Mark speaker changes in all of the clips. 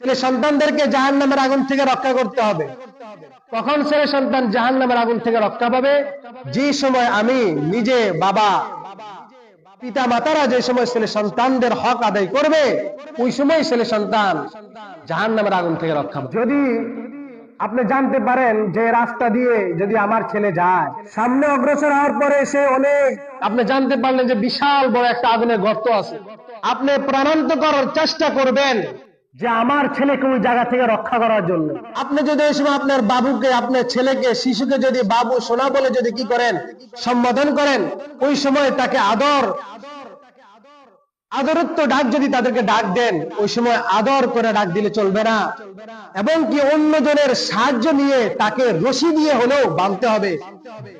Speaker 1: ছেলে সন্তানদেরকে জাহান নামের আগুন থেকে রক্ষা করতে হবে। কখন ছেলে সন্তান জাহান নামের আগুন থেকে রক্ষা পাবে? যে সময় আমি নিজে বাবা পিতা মাতারা যে সময় ছেলে সন্তানদের হক আদায় করবে ওই সময় ছেলে সন্তান জাহান নামের আগুন থেকে রক্ষা পাবে। যদি আপনি জানতে পারেন যে রাস্তা দিয়ে যদি আমার ছেলে যায় সামনে অগ্রসর হওয়ার পরে সে অনেক আপনি জানতে পারলেন যে বিশাল বড় একটা আগুনের গর্ত আছে। আপনি প্রাণান্ত করার চেষ্টা করবেন। যে আমার ছেলেকে ওই জায়গা থেকে রক্ষা করার জন্য। আপনি যদি এই সময় আপনার বাবুকে, আপনার ছেলেকে, শিশুকে যদি বাবু সোনা বলে যদি কি করেন, সম্বোধন করেন, ওই সময় তাকে আদর, আদরত্ব ডাক যদি তাদেরকে ডাক দেন, ওই সময় আদর করে ডাক দিলে চলবে না। এবং কি অন্যজনের সাহায্য নিয়ে তাকে রশি দিয়ে হলেও বাঁধতে হবে,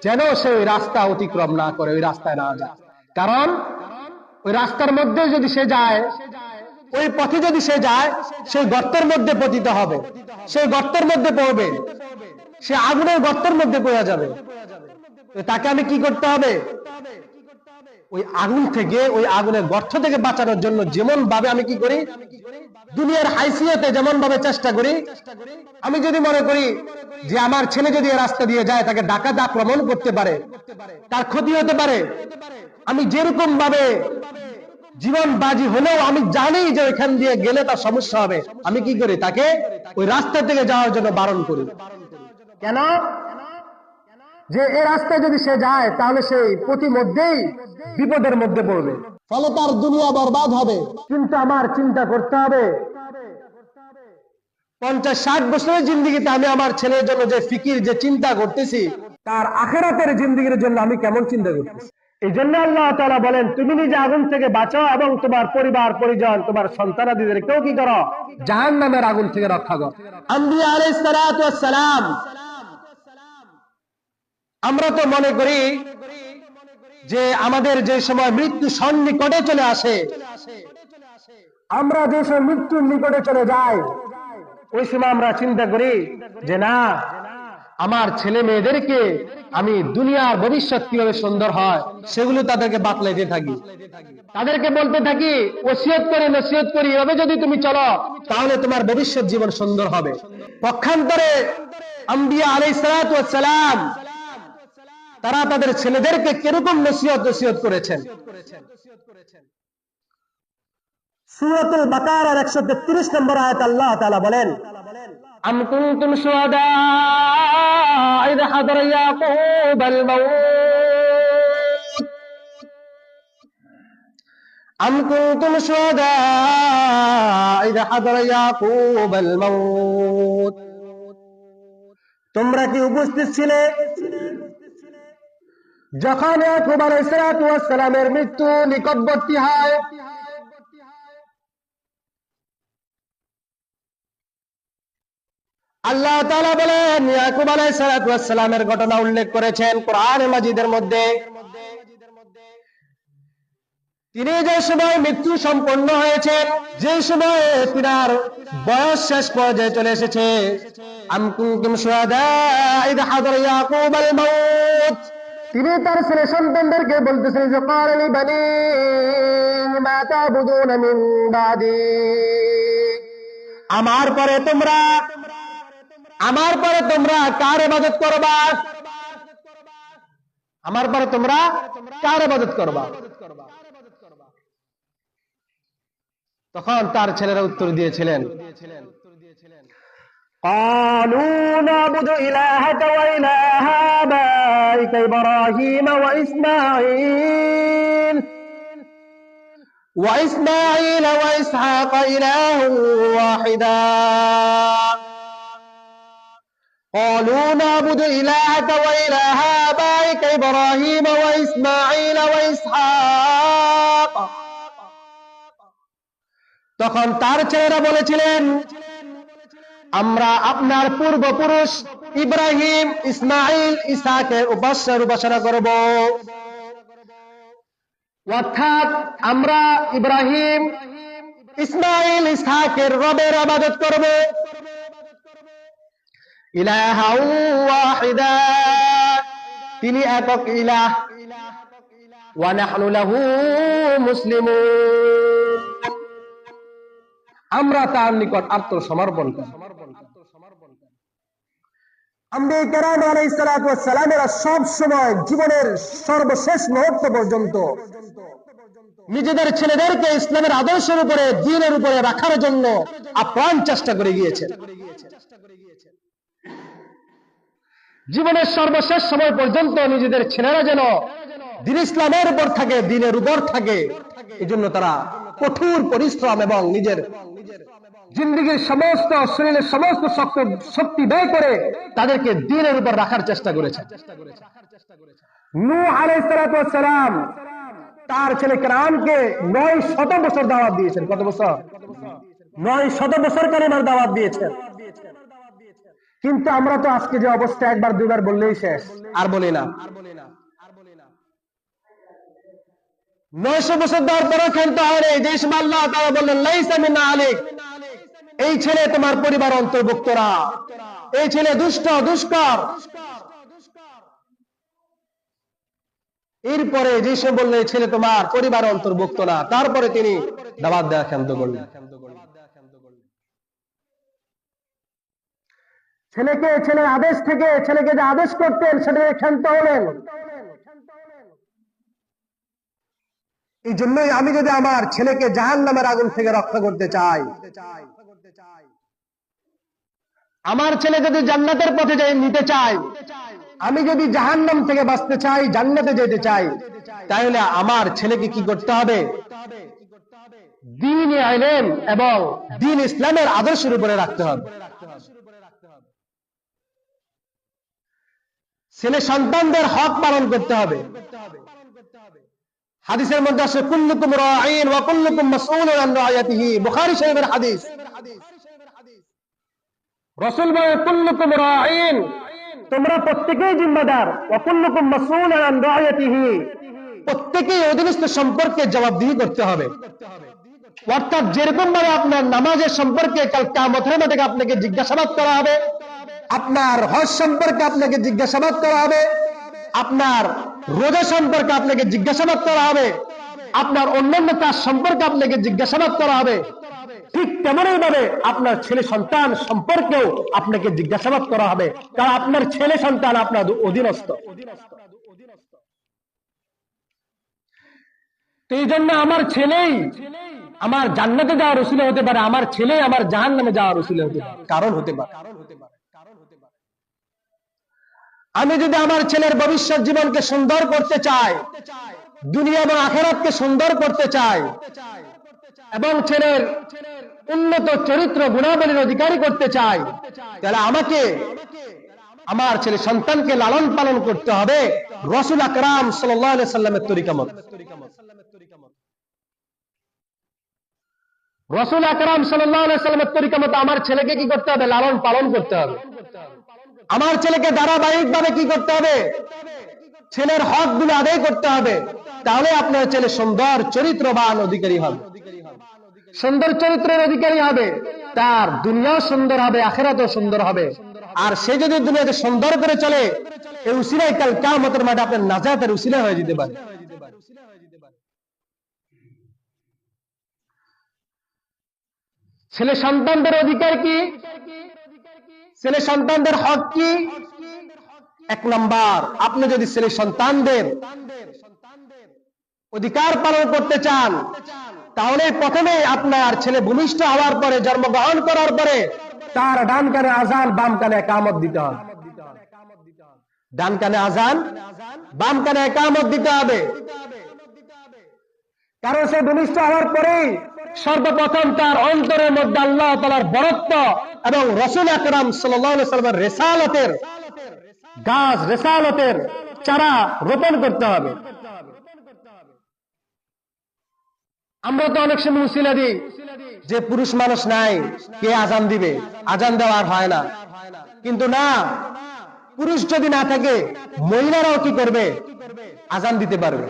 Speaker 1: যেন সে ওই রাস্তা অতিক্রম না করে, ওই রাস্তায় না যায়। কারণ, ওই রাস্তার মধ্যে যদি সে যায় ওই পথে যদি সে যায়, সেই গর্তের মধ্যে পতিত হবে। সেই গর্তের মধ্যে পড়বে। সে আগুনের গর্তের মধ্যে পড়ে যাবে। তাকে আমি কি করতে হবে? ওই আগুন থেকে, ওই আগুনের গর্ত থেকে বাঁচানোর জন্য যেমন ভাবে আমি কি করি? দুনিয়ার হাইসিয়তে যেমন ভাবে চেষ্টা করি, আমি যদি মনে করি যে আমার ছেলে যদি রাস্তা দিয়ে যায়, তাকে ডাকাত আক্রমণ করতে পারে, তার ক্ষতি হতে পারে, আমি যেরকম ভাবে জীবন বাজি হলেও আমি জানি যে ওইখান দিয়ে গেলে তার সমস্যা হবে। আমি কি করি? তাকে ওই রাস্তা থেকে যাওয়ার জন্য বারণ করি। কেন? যে এই রাস্তায় যদি সে যায় তাহলে সেই প্রতিমধ্যেই বিপদের মধ্যে পড়বে। ফলে তার দুনিয়া বরবাদ হবে। কিন্তু আমার চিন্তা করতে হবে। পঞ্চাশ ষাট বছরের জিন্দিগিতে আমি আমার ছেলের জন্য যে ফিকির যে চিন্তা করতেছি তার আখেরাতের জিন্দিগির জন্য আমি কেমন চিন্তা করতেছি? এই জন্য আল্লাহ তাআলা বলেন তুমি নিজে আগুন থেকে বাঁচাও এবং তোমার পরিবার পরিজন তোমার সন্তানাদিদের কেউ কি করো? জাহান নামের আগুন থেকে রক্ষা করো। আম্বিয়া আমরা তো মনে করি যে আমাদের যে সময় মৃত্যু সন্নিকটে চলে আসে আমরা যে সময় মৃত্যুর নিকটে চলে যাই ওই সময় আমরা চিন্তা করি যে না আমার ছেলে মেয়েদেরকে আমি দুনিয়ার ভবিষ্যৎ কীভাবে সুন্দর হয়, সেগুলো তাদেরকে বাতলাইতে থাকি। তাদেরকে বলতে থাকি, ওসিয়ত করি, নসিয়ত করি, এভাবে যদি তুমি চলো, তাহলে তোমার ভবিষ্যৎ জীবন সুন্দর হবে। পক্ষান্তরে আম্বিয়া আলাইহিস সালাতু সালাম, তারা তাদের ছেলেদেরকে কীরকম নসিহত নসিহত করেছেন? সুরাতুল বাকারার একশো তেত্রিশ নম্বর আয়াত আল্লাহ তাআলা বলেন أم كنتم شهداء إذ حضر يعقوب الموت أم كنتم شهداء إذ حضر يعقوب الموت তোমরা কি উপস্থিত ছিলে যখন ইয়াকুব আলাইহিস সালামের মৃত্যু নিকটবর্তী হয় আল্লাহ তাআলা বলেন, ইয়াকুব আলাইহিস সালামের ঘটনা উল্লেখ করেছেন কোরআন মাজিদের মধ্যে। তিনি যে সময় মৃত্যু সম্পন্ন হয়েছেন, যে সময় তিনার বয়স শেষ পর্যায়ে চলে এসেছে। তিনি তার ছেলে সন্তানদেরকে বলতেছেন আমার পরে তোমরা আমার পরে তোমরা কার ইবাদত করবা আমার পরে তোমরা কার ইবাদত করবা তখন তার ছেলেরা উত্তর দিয়েছিলেন قالوا نعبد إلهك وإله آبائك إبراهيم وإسماعيل وإسماعيل وإسحاق إله واحدا قالوا نعبد إلهك وإله آبائك إبراهيم وإسماعيل وإسحاق তখন তার ছেলেরা বলেছিলেন আমরা আপনার পূর্বপুরুষ ইব্রাহিম ইসমাইল ইসাকের উপাস্যের উপাসনা করব অর্থাৎ আমরা ইব্রাহিম ইসমাইল ইসহাকের রবের আবাদত করব ইলাহা ওয়াহিদা তিনি একক ইলাহ। মুসলিমুন। আমরা তার নিকট আত্মসমর্পণ সব সময় জীবনের সর্বশেষ মুহূর্ত পর্যন্ত নিজেদের ছেলেদেরকে ইসলামের আদর্শের উপরে, দিনের উপরে রাখার জন্য আপ্রাণ চেষ্টা করে গিয়েছেন। জীবনের সর্বশেষ সময় পর্যন্ত নিজেদের ছেলেরা যেন দিন ইসলামের উপর থাকে, দিনের উপর থাকে এই জন্য তারা কঠোর পরিশ্রম এবং নিজের জিন্দগির সমস্ত শরীরের সমস্ত শক্তি শক্তি ব্যয় করে তাদেরকে দিনের উপর রাখার চেষ্টা করেছে। তার ছেলে কেরামকে নয় শত বছর দাওয়াত দিয়েছেন। কত বছর? নয় শত বছর কালিমার দাওয়াত দিয়েছেন। কিন্তু আমরা তো আজকে যে অবস্থা একবার দুবার বললেই শেষ। আর বলি না। নয়শো বছর দেওয়ার হয় যে তারা বললেন, লাইসা মিন্না আলিক। এই ছেলে তোমার পরিবার অন্তর্ভুক্ত না। এই ছেলে দুষ্ট, দুষ্কর। এরপরে যে সে বললে ছেলে তোমার পরিবার অন্তর্ভুক্ত না। তারপরে তিনি দাবাত দেওয়া ক্ষান্ত করলেন ছেলেকে ছেলের আদেশ থেকে ছেলেকে যে আদেশ করতেন সেটাকে ক্ষান্ত হলেন। এই জন্যই আমি যদি আমার ছেলেকে জাহান নামের আগুন থেকে রক্ষা করতে চাই। আমার ছেলে যদি জান্নাতের পথে নিতে চাই আমি যদি জাহান্নাম থেকে বাঁচতে চাই, জান্নাতে যেতে চাই, তাহলে আমার ছেলেকে কি করতে হবে? দিন আইলেন এবং দিন ইসলামের আদর্শের উপরে রাখতে হবে। ছেলে সন্তানদের হক পালন করতে হবে। হাদিসের মধ্যে আছে কুল্লুকুম রাঈন ওয়া কুল্লুকুম মাসউলুন আন রায়াতিহি বুখারী শরীফের হাদিস। রাসূল বলে কুল্লুকুম রাঈন। তোমরা প্রত্যেকেই জিম্মাদার। ওয়া কুল্লুকুম মাসউলুন আন রায়াতিহি প্রত্যেকেই অধীনস্থ সম্পর্কে জবাবদিহি করতে হবে। অর্থাৎ যেরকম ভাবে আপনার নামাজের সম্পর্কে কাল কিয়ামতের মাঠে আপনাকে জিজ্ঞাসাবাদ করা হবে আপনার হজ সম্পর্কে আপনাকে জিজ্ঞাসাবাদ করা হবে, আপনার রোজা সম্পর্কে আপনাকে জিজ্ঞাসাবাদ করা হবে, আপনার অন্যান্য কাজ সম্পর্কে আপনাকে জিজ্ঞাসাবাদ করা হবে। ঠিক তেমনই ভাবে আপনার ছেলে সন্তান সম্পর্কেও আপনাকে জিজ্ঞাসাবাদ করা হবে, কারণ আপনার ছেলে সন্তান আপনার অধীনস্থ। তো এই জন্য আমার ছেলেই আমার জান্নাতে যাওয়ার উসিলে হতে পারে, আমার ছেলে আমার জাহান নামে যাওয়ার উসিলে হতে পারে। কারণ হতে পারে। আমি যদি আমার ছেলের ভবিষ্যৎ জীবনকে সুন্দর করতে চাই, দুনিয়া এবং আখেরাতকে সুন্দর করতে চাই, এবং ছেলের উন্নত চরিত্র গুণাবলীর অধিকারী করতে চাই, তাহলে আমাকে, আমার ছেলে সন্তানকে লালন পালন করতে হবে। রসুল আকরাম সাল্লামের তরিকামত রসুল আকরাম সাল্লামের তরিকামত আমার ছেলেকে কি করতে হবে? লালন পালন করতে হবে। আমার ছেলেকে ধারাবাহিক ভাবে কি করতে হবে? ছেলের হকগুলো আদায় করতে হবে। তাহলে আপনার ছেলে সুন্দর, চরিত্রবান অধিকারী হবে। সুন্দর চরিত্রের অধিকারী হবে। তার দুনিয়াও সুন্দর হবে, আখেরাতও সুন্দর হবে। আর সে যদি দুনিয়াতে সুন্দর করে চলে এই উসিলাই কাল কামতের মাঠে আপনার নাজাতের উসিলা হয়ে যেতে পারে। ছেলে সন্তানদের অধিকার কি? ছেলে সন্তানদের হক কি? এক নাম্বার, আপনি যদি ছেলে সন্তানদের অধিকার পালন করতে চান, তাহলে প্রথমে আপনার ছেলে ভূমিষ্ঠ হওয়ার পরে, জন্মগ্রহণ করার পরে তার ডান কানে আজান, বাম কানে একামত দিতে হবে। ডান কানে আজান, বাম কানে একামত দিতে হবে। কারণ সে ভূমিষ্ঠ হওয়ার পরেই সর্বপ্রথম তার অন্তরের মধ্যে আল্লাহ তালার বরত্ব এবং রসুল আকরাম সাল্লামের রেসালতের গাছ, রেসালতের চারা রোপণ করতে হবে। আমরা তো অনেক সময় উসিলা দিই যে পুরুষ মানুষ নাই, কে আজান দিবে? আজান দেওয়ার হয় না। কিন্তু না, পুরুষ যদি না থাকে, মহিলারাও কি করবে? আজান দিতে পারবে।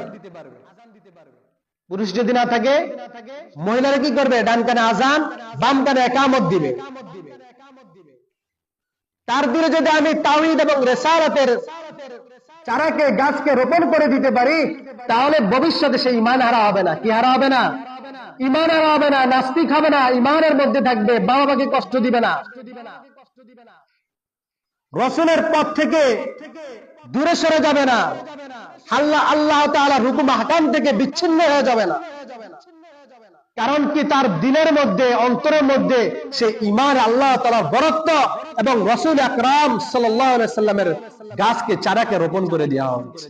Speaker 1: পুরুষ যদি না থাকে, মহিলারা কি করবে? ডান কানে আজান, বাম কানে একামত দিবে। তার দিনে যদি আমি তাওহিদ এবং রেসারতের চারাকে, গাছকে রোপণ করে দিতে পারি, তাহলে ভবিষ্যতে সেই ইমান হারা হবে না। কি হারা হবে না? ইমান হারা হবে না, নাস্তিক হবে না, ইমানের মধ্যে থাকবে বাবা মাকে কষ্ট দিবে না। রসুলের পথ থেকে দূরে সরে যাবে না। আল্লাহ আল্লাহ তাআলার হুকুম হাকাম থেকে বিচ্ছিন্ন হয়ে যাবে না। কারণ কি তার দিনের মধ্যে, অন্তরের মধ্যে সে ইমান আল্লাহ তালার বরত্ব এবং রসুল আকরাম সাল্লামের গাছকে, চারাকে রোপণ করে দেওয়া হচ্ছে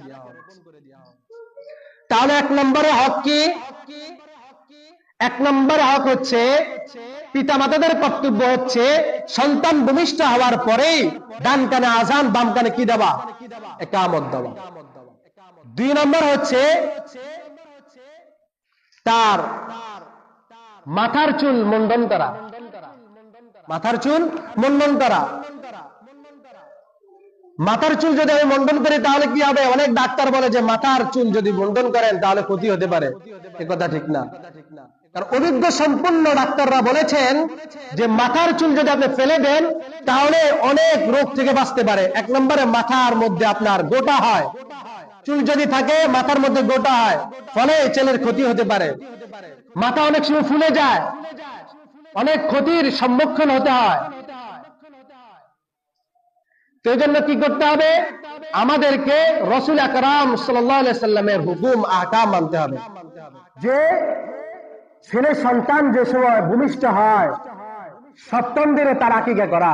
Speaker 1: তাহলে এক নম্বরে হক কি? এক নম্বরে হক হচ্ছে পিতা মাতাদের কর্তব্য হচ্ছে সন্তান ভূমিষ্ঠ হওয়ার পরেই ডান কানে আজান, বাম কানে কি দেওয়া? একামত দেওয়া। দুই নম্বর হচ্ছে তার মাথার চুল মুন্ডন করা। মাথার চুল মুন্ডন করা। মাথার চুল যদি আমি মন্ডন করি, তাহলে কি হবে? অনেক ডাক্তার বলে যে মাথার চুল যদি মন্ডন করেন, তাহলে ক্ষতি হতে পারে। এ কথা ঠিক না। কারণ অভিজ্ঞ সম্পূর্ণ ডাক্তাররা বলেছেন যে মাথার চুল যদি আপনি ফেলে দেন, তাহলে অনেক রোগ থেকে বাঁচতে পারে। এক নম্বরে মাথার মধ্যে আপনার গোটা হয়। চুল যদি থাকে, মাথার মধ্যে গোটা হয়। ফলে ছেলের ক্ষতি হতে পারে। মাথা অনেক সময় ফুলে যায়। অনেক ক্ষতির সম্মুখীন হতে হয়। তো এই জন্য কি করতে হবে? আমাদেরকে রসুল আকরাম সাল্লামের হুকুম আকাম মানতে হবে। যে ছেলে সন্তান যে সময় ভূমিষ্ঠ হয়, সপ্তম দিনে তার আকিকা করা?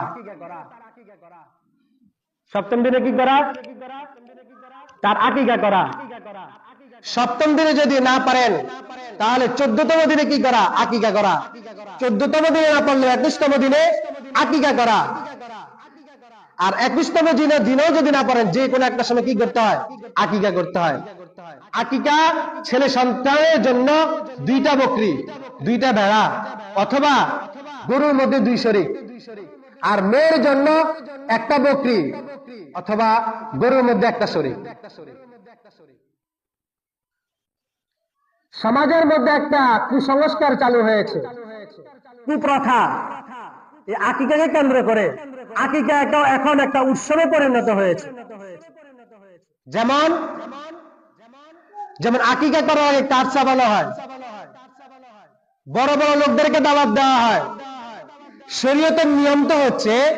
Speaker 1: সপ্তম দিনে কি করা? তার আকিকা করা? সপ্তম দিনে যদি না পারেন, তাহলে চোদ্দতম দিনে কি করা? আকিকা করা? চোদ্দতম দিনে না পারলে একুশতম দিনে আকিকা করা? আর একুশতম দিনে দিনেও যদি না পারেন, যে কোনো একটা সময় কি করতে হয়? আকিকা করতে হয়। আকিকা ছেলে সন্তানের জন্য দুইটা বকরি, দুইটা ভেড়া, অথবা গরুর মধ্যে দুই শরিক আর মেয়ের জন্য একটা বকরি, অথবা গরুর মধ্যে একটা শরিক সমাজের মধ্যে একটা কুসংস্কার চালু হয়েছে। কুপ্রথা। আকিকাকে কেন্দ্র করে আকিকা এখন একটা উৎসবে পরিণত হয়েছে। যেমন যেমন আকিকা করার আগে কাঠ চাবানো হয়। বড় বড় লোকদেরকে দাওয়াত দেওয়া হয়। শরীয়তের নিয়ম তো হচ্ছে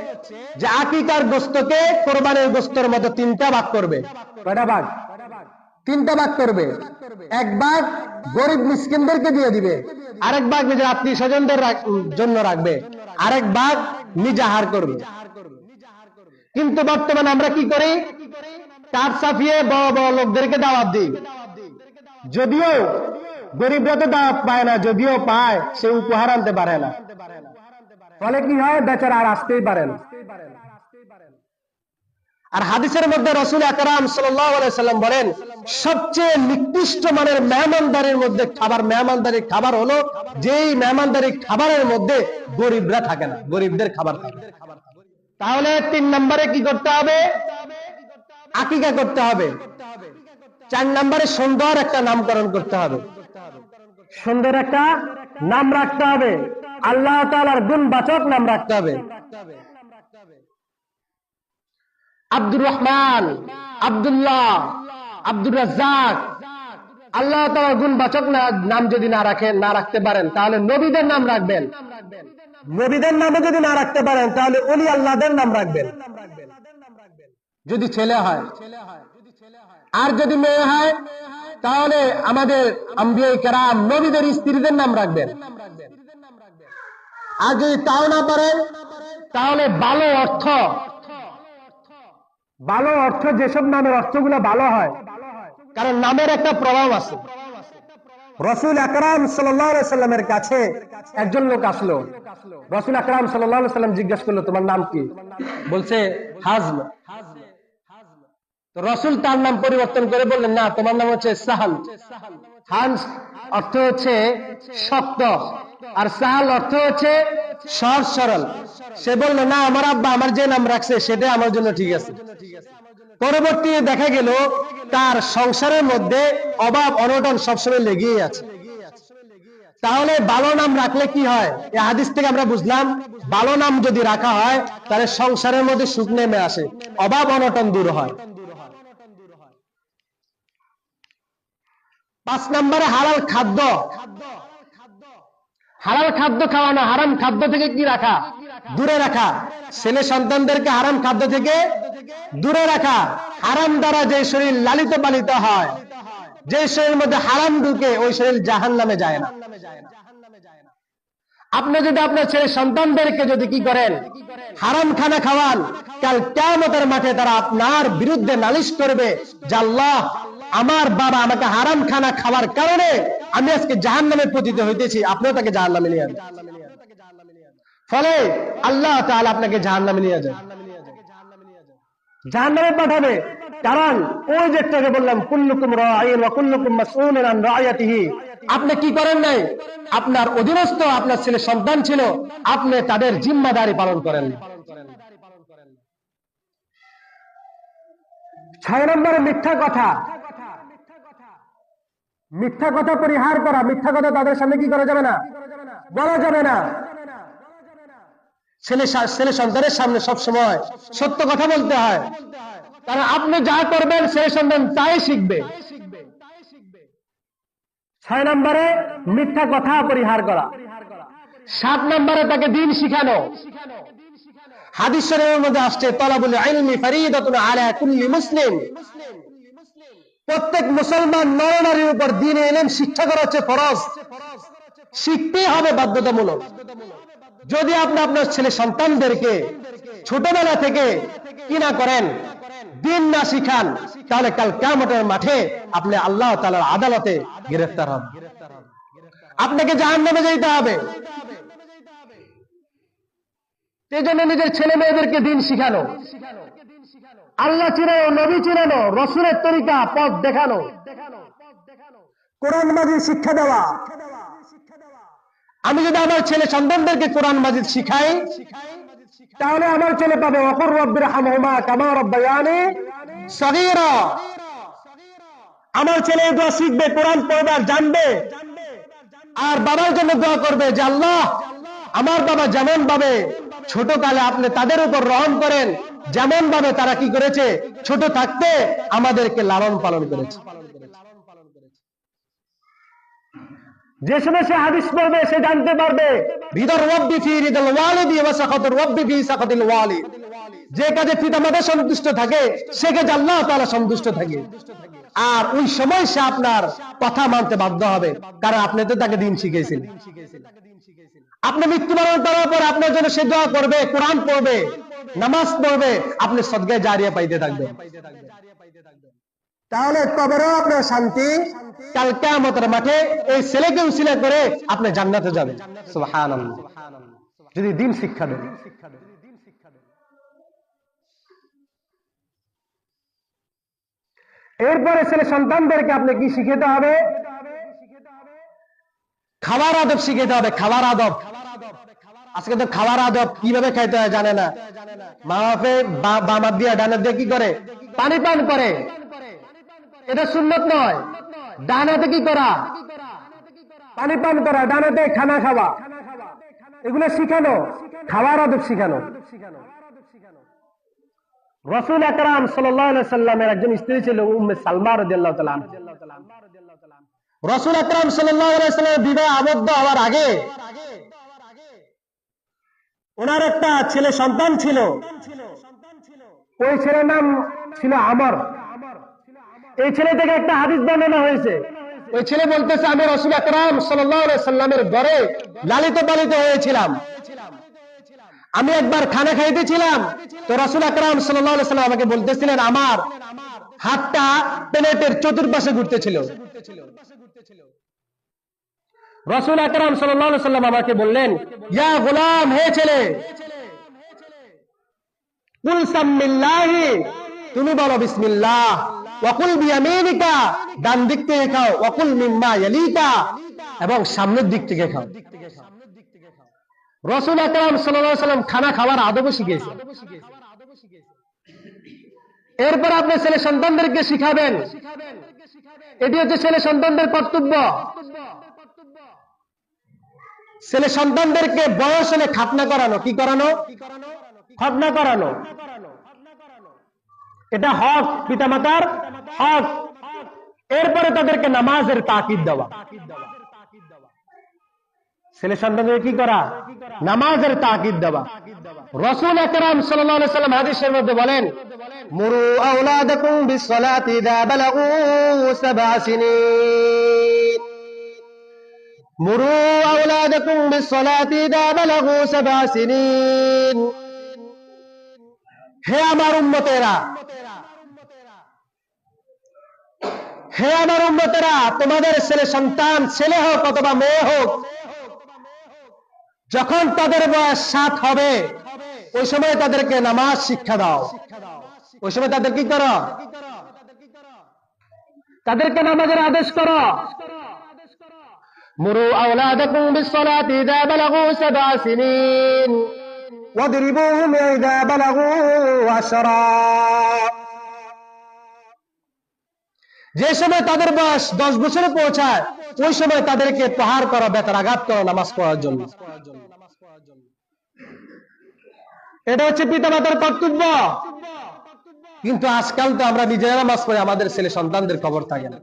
Speaker 1: যে আকিকার গোস্তকে কোরবানের গোস্তর মতো তিনটা ভাগ করবে। কয়টা ভাগ? তিনটা ভাগ করবে। এক ভাগ গরিব মিসকিনদেরকে দিয়ে দিবে। আরেক ভাগ নিজের আত্মীয় স্বজনদের জন্য রাখবে। আরেক ভাগ নিজে আহার করবে। কিন্তু বর্তমানে আমরা কি করি? কাঠ সাফিয়ে বড় বড় লোকদেরকে দাওয়াত দিই। যদিও গরিবরা তো দাওয়াত পায় না, যদিও পায়, সে উপহার আনতে পারে না। ফলে কি হয়? বেচারা আর আসতেই পারে না। আর হাদিসের মধ্যে রসুল আকরাম সাল্লাম বলেন, সবচেয়ে নিকৃষ্ট মানের মেহমানদারির মধ্যে খাবার মেহমানদারির খাবার হলো যেই মেহমানদারির খাবারের মধ্যে গরিবরা থাকে না, গরিবদের খাবার থাকে। তাহলে তিন নম্বরে কি করতে হবে? আকিকা করতে হবে। চার নম্বরে সুন্দর একটা নামকরণ করতে হবে। সুন্দর একটা নাম রাখতে হবে। আল্লাহ তালার গুণবাচক নাম রাখতে হবে। আব্দুর রহমান, আব্দুল্লাহ, আব্দুর রাজ্জাক, আল্লাহ তালার গুণবাচক নাম যদি না রাখেন না রাখতে পারেন, তাহলে নবীদের নাম রাখবেন। নবীদের নামে যদি না রাখতে পারেন, তাহলে অলি আল্লাহদের নাম রাখবেন। যদি ছেলে হয় আর যদি মেয়ে হয়, তাহলে আমাদের কেরাম নবীদের স্ত্রীদের নাম রাখবেন। আর যদি তাও না পারেন তাহলে ভালো অর্থ। ভালো অর্থ যেসব নামের অর্থগুলো ভালো হয়, কারণ নামের একটা প্রভাব আছে। রসুল আকরাম সাল্লামের কাছে একজন লোক আসলো। রসুল আকরাম সাল্লাম জিজ্ঞেস করল, তোমার নাম কি? বলছে, হাজম। রসুল তার নাম পরিবর্তন করে বললেন, না, তোমার নাম হচ্ছে সাহাল। হান্স অর্থ হচ্ছে শক্ত, আর সাহাল অর্থ হচ্ছে সহজ সরল। সে বলল, না, আমার আব্বা আমার যে নাম রাখছে, সেটা আমার জন্য ঠিক আছে। পরবর্তী দেখা গেল, তার সংসারের মধ্যে অভাব, অনটন সবসময় লেগেই আছে। তাহলে ভালো নাম রাখলে কি হয়? এই হাদিস থেকে আমরা বুঝলাম, ভালো নাম যদি রাখা হয়, তাহলে সংসারের মধ্যে সুখ নেমে আসে, অভাব, অনটন দূর হয়। পাঁচ নম্বরে হালাল খাদ্য। হালাল খাদ্য খাওয়ানো হারাম খাদ্য থেকে কি রাখা? দূরে রাখা। ছেলে সন্তানদেরকে হারাম খাদ্য থেকে দূরে রাখা। হারাম দ্বারা যে শরীর লালিত পালিত হয়, যে শরীরের মধ্যে হারাম ঢুকে, ওই শরীর জাহান নামে যায় না। আপনি যদি আপনার ছেলে সন্তানদেরকে যদি কি করেন, হারাম খানা খাওয়ান, কাল কেমতের মাঠে তারা আপনার বিরুদ্ধে নালিশ করবে যে আল্লাহ, আমার বাবা আমাকে হারাম খানা খাওয়ার কারণে আমি আজকে জাহান নামে পতিত হইতেছি। আপনিও তাকে জাহান নামে নিয়ে ফলে আল্লাহ তাহলে আপনাকে জাহান নামে নিয়ে যান জাহান নামে পাঠাবে। কারণ ওই যে বললাম, কুল্লুকুম রাইন ওয়া কুল্লুকুম মাসউলুন আন রায়াতিহি আপনি কি করেন নাই? আপনার অধীনস্থ আপনার ছেলে সন্তান ছিল আপনি তাদের জিম্মাদারি পালন করেন ছয় নম্বরে মিথ্যা কথা। মিথ্যা কথা পরিহার করা মিথ্যা কথা তাদের সামনে কি করা যাবে না? বলা যাবে না। ছেলে ছেলে সন্তানের সামনে সব সময় সত্য কথা বলতে হয়। কারণ আপনি যা করবেন ছেলে সন্তান তাই শিখবে। ছয় নম্বরে মিথ্যা কথা পরিহার করা। সাত নম্বরে তাকে দিন শিখানো। মধ্যে আসছে মুসলিম। প্রত্যেক মুসলমান নরনারীর উপর দিন এলেন, শিক্ষা করা হচ্ছে ফরজ। শিখতেই হবে বাধ্যতামূলক। যদি আপনি আপনার ছেলে সন্তানদেরকে ছোটবেলা থেকে কিনা করেন দিন না শিখান, তাহলে কাল কেমতের মাঠে আপনি আল্লাহ তালার আদালতে গ্রেফতার হবেন আপনাকে জাহান নামে যেতে হবে। সেই নিজের ছেলে মেয়েদেরকে দিন শিখানো। আল্লাহ চিনানো, নবী চিনানো, রসুলের তরিকা, পথ দেখানো। কোরআন মাজিদ শিক্ষা দেওয়া। আমি যদি আমার ছেলে সন্তানদেরকে কোরআন মাজিদ শিখাই তাহলে আমার ছেলে পাবে অকর রব্বির হামহমা, কামা রব্বায়ানি আমার ছেলে দোয়া শিখবে, কোরআন পড়বে আর জানবে। আর বাবার জন্য দোয়া করবে যে আল্লাহ, আমার বাবা যেমন ভাবে ছোট কালে আপনি তাদের উপর রহম করেন যেমন ভাবে তারা কি করেছে, ছোট থাকতে আমাদেরকে লালন পালন করেছে। যে সময় সে হাদিস পড়বে, সে জানতে পারবে। যে কাজে পিতামাতা সন্তুষ্ট থাকে, সে কাজে আল্লাহ তাআলা সন্তুষ্ট থাকে। আর ওই সময় সে আপনার কথা মানতে বাধ্য হবে, কারণ আপনি তো তাকে দিন শিখেছেন আপনি মৃত্যুবরণ করার পর আপনার জন্য সে দোয়া করবে, কোরআন পড়বে, নামাজ পড়বে, আপনি সদগায় জারিয়া পাইতে থাকবেন। তাহলে কবরেও আপনার শান্তি? কাল কেয়ামতের মাঠে এই ছেলেকে উসিলা করে আপনি জান্নাতে যাবেন। সুবহানাল্লাহ। যদি দিন শিক্ষা দেন। এরপরে ছেলে সন্তানদেরকে আপনি কি শিখাতে হবে? খাবার আদব শিখাতে হবে খাবার আদব। আজকে তো খাবার আদব কীভাবে খাইতে হয় জানে না। মা বাপে বামার দিয়ে ডানের দিয়ে কি করে? পানি পান করে। এটা সুন্নত নয়। ডানাতে কি করা? পানি পান করা, ডানাতে খানা খাওয়া। এগুলো শিখানো খাবার আদব শিখানো। রসুল আকরাম সাল্লামের একজন স্ত্রী ছিল, উম্মে সালমা রাদিয়াল্লাহু রসুল আকরাম সাল্লামের বিবাহ আবদ্ধ হওয়ার আগে ওনার একটা ছেলে সন্তান ছিল। ওই ছেলের নাম ছিল আমর। এই ছেলে থেকে একটা হাদিস বর্ণনা হয়েছে। ওই ছেলে বলতেছে, আমি রসুল আকরাম সাল্লামের ঘরে লালিত পালিত হয়েছিলাম। আমি একবার খানা খাইতেছিলাম, তো রসুল আকরাম সাল্লাম আমাকে বলতেছিলেন, আমার হাতটা প্লেটের চতুর্পাশে ঘুরতেছিল। রসুল আকরাম সাল্লাম আমাকে বললেন, ইয়া গোলাম, হে ছেলে তুমি বলো বিসমিল্লাহ। ওয়াকুল বিয়ামিনিকা, ডান দিক থেকে খাও, ওয়াকুল মিম্মা ইয়ালিকা, এবং সামনের দিক থেকে খাও। রসুল আকরাম সাল্লাম খানা খাওয়ার আদবও শিখেছে এরপর আপনি ছেলে সন্তানদেরকে শিখাবেন। এটি হচ্ছে ছেলে সন্তানদের কর্তব্য। ছেলে সন্তানদেরকে বয়স হলে খাতনা করানো, কি করানো? খতনা করানো। এটা হক পিতামাতার এরপরে তাদেরকে নামাজের তাকিদ দেওয়া। ছেলে সন্তানদের কি করা? নামাজের তাকিদ দেওয়া। রসুল আকরাম সাল্লাম হাদিসের মধ্যে বলেন, মুরু মুরু হে আমার উম্মতেরা হে আমার উম্মতেরা, তোমাদের ছেলে সন্তান, ছেলে হোক অথবা মেয়ে হোক, যখন তাদের বয়স সাত হবে, ওই সময় তাদেরকে নামাজ শিক্ষা দাও। ওই সময় তাদের কি করো? তাদেরকে নামাজের আদেশ করো। মুরু আওলাদাকুম বিসসালাতি ইযা বালাগু সাবআ সিনিন। ওয়াদরিবুহুম ইযা বালাগু আশরা। যে সময় তাদের বয়স দশ বছরে পৌঁছায়, ওই সময় তাদেরকে পাহাড় করা, বেতার আঘাত করো, নামাজ পড়ার জন্য। এটা হচ্ছে পিতামাতার কর্তব্য। কিন্তু আজকাল তো আমরা নিজেরা নামাজ পড়ে, আমাদের ছেলে সন্তানদের খবর থাকে না।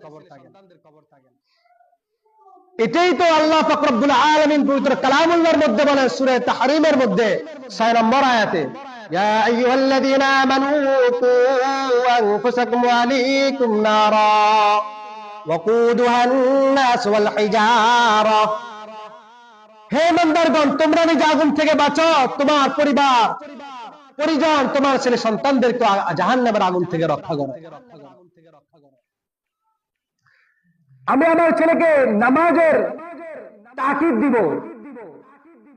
Speaker 1: এটাই তো আল্লাহ ফকরবুল আলমিন পবিত্র কালামুল্লার মধ্যে বলেন, সুরে তাহারিমের মধ্যে ছয় নম্বর আয়াতে। يا أيها الذين آمنوا قوا أنفسكم وأهليكم نارا وقودها الناس والحجارة হে মন্দারগণ তোমরা নিজে আগুন থেকে বাঁচো তোমার পরিবার পরিজন তোমার ছেলে সন্তানদেরকে জাহান নামের আগুন থেকে রক্ষা করো আমি আমার ছেলেকে নামাজের তাকিদ দিব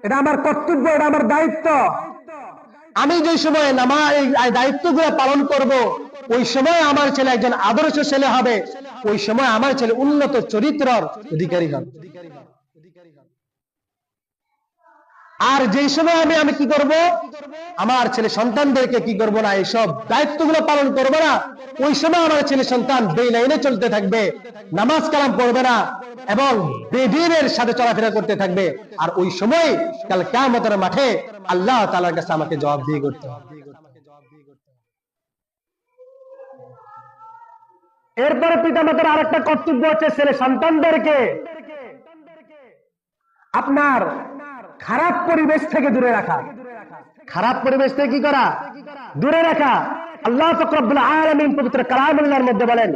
Speaker 1: এটা আমার কর্তব্য এটা আমার দায়িত্ব আমি যে সময় নামা এই দায়িত্বগুলো পালন করব, ওই সময় আমার ছেলে একজন আদর্শ ছেলে হবে, ওই সময় আমার ছেলে উন্নত চরিত্রর অধিকারী হবে। আর যেই সময় আমি আমি কি করব? আমার ছেলে সন্তানদেরকে কি করব না? এইসব দায়িত্বগুলো পালন করব না। ওই সময় আমার ছেলে সন্তান বেলাইনে চলতে থাকবে, নামাজ কালাম পড়বে না এবং বেদিনের সাথে চলাফেরা করতে থাকবে। আর ওই সময়, কাল কেমতের মাঠে আল্লাহ তালার কাছে আমাকে জবাব দিয়ে করতে হবে। এরপরে পিতামাতার আরেকটা কর্তব্য হচ্ছে ছেলে সন্তানদেরকে, আপনার খারাপ পরিবেশ থেকে দূরে রাখা। খারাপ পরিবেশ থেকে কি করা? দূরে রাখা। আল্লাহ ফকরবুল আলমিন পবিত্র কালামুল্লার মধ্যে বলেন